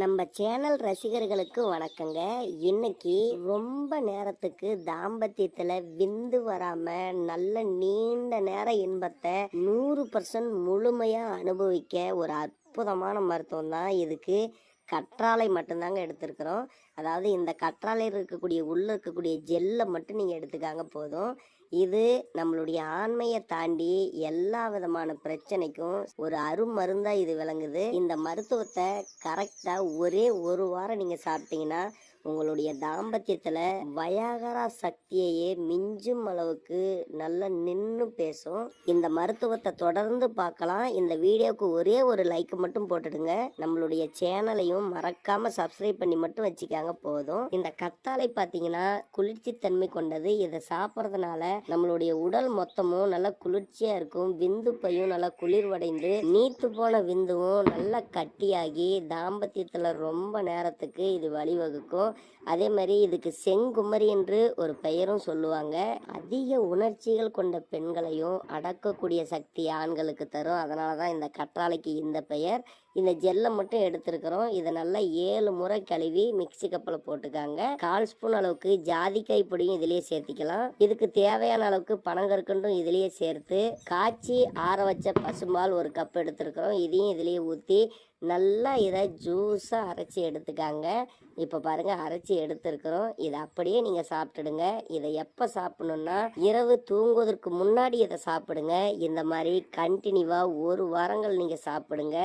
நம்ம சேனல் ரசிகர்களுக்கு வணக்கங்க. இன்னைக்கு ரொம்ப நேரத்துக்கு தாம்பத்தியத்துல விந்து வராம நல்ல நீண்ட நேர இன்பத்தை நூறு பர்சன்ட் முழுமையா அனுபவிக்க ஒரு அற்புதமான மருத்துவம் தான் இதுக்கு கற்றாழை மட்டும்தாங்க எடுத்திருக்கிறோம். அதாவது இந்த கற்றாழையில் இருக்கக்கூடிய உள்ளே இருக்கக்கூடிய ஜெல்லை மட்டும் நீங்கள் எடுத்துக்காங்க போதும். இது நம்மளுடைய ஆண்மையை தாண்டி எல்லா விதமான பிரச்சனைக்கும் ஒரு அருமருந்தா இது விளங்குது. இந்த மருத்துவத்தை கரெக்டாக ஒரே ஒரு வாரம் நீங்கள் சாப்பிட்டீங்கன்னா உங்களுடைய தாம்பத்தியத்தில் வயாகரா சக்தியையே மிஞ்சும் அளவுக்கு நல்லா நின்று பேசும். இந்த மருத்துவத்தை தொடர்ந்து பார்க்கலாம். இந்த வீடியோவுக்கு ஒரே ஒரு லைக் மட்டும் போட்டுடுங்க. நம்மளுடைய சேனலையும் மறக்காமல் சப்ஸ்கிரைப் பண்ணி மட்டும் வச்சுக்காங்க போதும். இந்த கத்தாழை பார்த்தீங்கன்னா குளிர்ச்சி தன்மை கொண்டது. இதை சாப்பிட்றதுனால நம்மளுடைய உடல் மொத்தமும் நல்லா குளிர்ச்சியாக இருக்கும். விந்துப்பையும் நல்லா குளிர்வடைந்து நீத்து போன விந்துவும் நல்லா கட்டியாகி தாம்பத்தியத்தில் ரொம்ப நேரத்துக்கு இது வழிவகுக்கும். அதே மாதிரி இதுக்கு செங்குமரி என்று ஒரு பெயரும் சொல்லுவாங்க. அதிக உணர்ச்சிகள் கொண்ட பெண்களையும் அடக்கக்கூடிய சக்தி ஆண்களுக்கு தரும். அதனால தான் இந்த கற்றாழைக்கு இந்த பெயர். இந்த ஜெல்லை மட்டும் எடுத்திருக்கிறோம். இதை நல்லா ஏழு முறை கழுவி மிக்சி கப்பில் போட்டுக்காங்க. கால் ஸ்பூன் அளவுக்கு ஜாதிக்காய் பொடியும் இதுலயே சேர்த்திக்கலாம். இதுக்கு தேவையான அளவுக்கு பனங்கற்கண்டும் இதுலயே சேர்த்து காய்ச்சி ஆற வச்ச பசும்பால் ஒரு கப் எடுத்துருக்குறோம். இதையும் இதுலயே ஊற்றி நல்லா இதை ஜூஸாக அரைச்சி எடுத்துக்காங்க. இப்போ பாருங்கள் அரைச்சி எடுத்துருக்குறோம். இதை அப்படியே நீங்கள் சாப்பிட்டுடுங்க. இதை எப்போ சாப்பிடணுன்னா இரவு தூங்குவதற்கு முன்னாடி இதை சாப்பிடுங்க. இந்த மாதிரி கண்டினியூவாக ஒரு வாரங்கள் நீங்கள் சாப்பிடுங்க.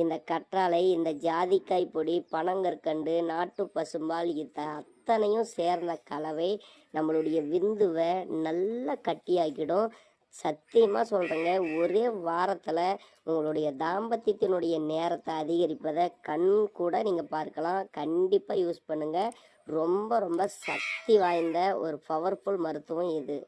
இந்த கற்றாழை இந்த ஜாதிக்காய் பொடி பனங்கற்கண்டு நாட்டு பசு பசும்பால் இத அத்தனையும் சேர்ந்த கலவை நம்மளுடைய விந்துவை நல்லா கட்டியாக்கிடும். சத்தியமாக சொல்கிறேங்க ஒரே வாரத்தில் உங்களுடைய தாம்பத்தியத்தினுடைய நேரத்தை அதிகரிப்பதை கண் கூட நீங்கள் பார்க்கலாம். கண்டிப்பாக யூஸ் பண்ணுங்கள் ரொம்ப ரொம்ப சக்தி வாய்ந்த ஒரு பவர்ஃபுல் மருத்துவம் இது.